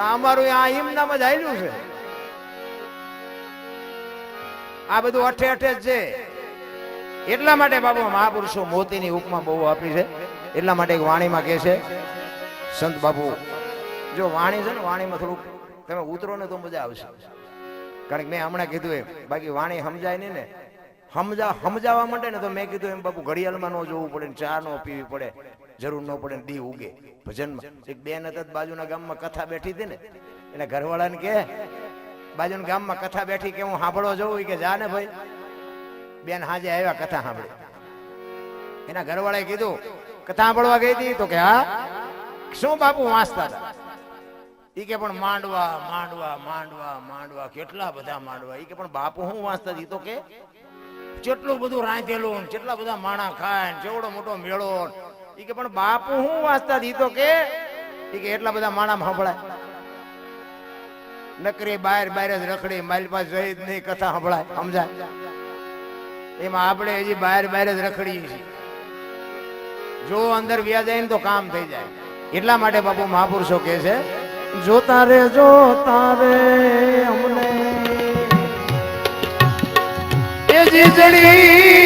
અમારું આ હિમનામાં જ છે. આ બધું અઠે અઠે જ છે. એટલા માટે બાબુ મહાપુરુષો મોતીની ઉપમા બહુ આપી છે. એટલા માટે વાણીમાં કહે છે, સંત બાબુ, જો વાણી છે ને, વાણીમાં થોડુંક તમે ઉતરો ને તો મજા આવશે. કારણ કે મેં હમણાં કીધું એમ, બાકી વાણી સમજાય નહીં ને. સમજા, સમજાવવા માટે ને તો મેં કીધું એમ બાપુ ઘડિયાળમાં ન જોવું પડે ચા ન પીવી પડે. જરૂર ન પડે દી ઉગે. ભજનમાં. એક બેન હતા બાજુના ગામમાં કથા બેઠી હતી ને. એને ઘરવાળાને કે બાજુના ગામમાં કથા બેઠી કે હું સાંભળવા જવું કે જા ને ભાઈ. બેન હાજે આવ્યા કથા સાંભળી. એના ઘરવાળાએ કીધું, કથા સાંભળવા ગઈ હતી? તો કે, હા. શું બાપુ વાંચતા હતા? ઈ કે, પણ માંડવા માંડવા માંડવા માંડવા, કેટલા બધા માંડવા. એ કે, પણ બાપુ હું વાંચતા હતી? તો કે, કેટલું બધું રાંધેલું કેટલા બધા માણા ખાય ને જેવડો મોટો મેળો કે, પણ બાપુ હું વાંચતા દીધો કે કે, એટલા બધા માણા સાંભળાય. નકરી બાર બાર જ રખડી, મારી પાસે જઈ જ નહીં, કથા સાંભળાય, સમજાય? એમાં આપણે હજી બહાર બહાર જ રખડીએ છીએ. જો અંદર વ્યા જાય ને તો કામ થઈ જાય. એટલા માટે બાપુ મહાપુરુષો કહે છે, જોતા રે જોતા રે અમને. એ જીજડી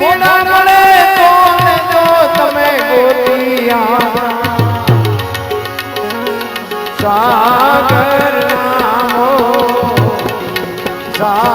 મોડા મળે તો જો તમે ગોતિયા સાગર નામો સાગર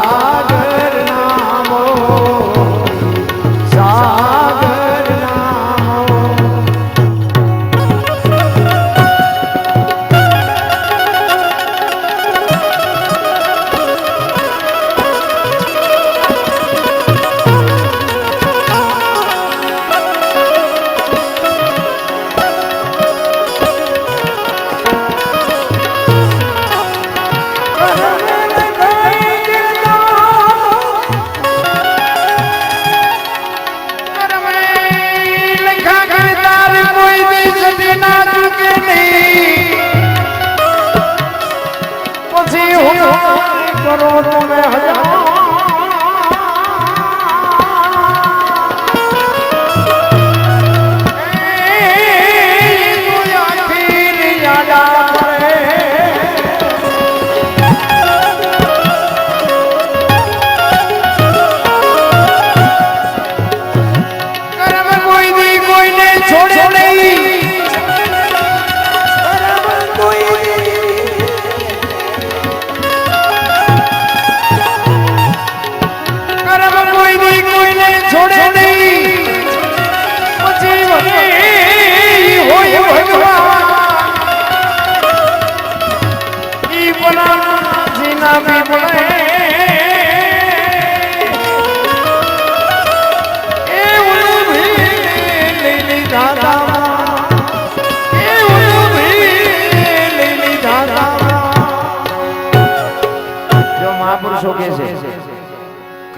કરો તમે હજાર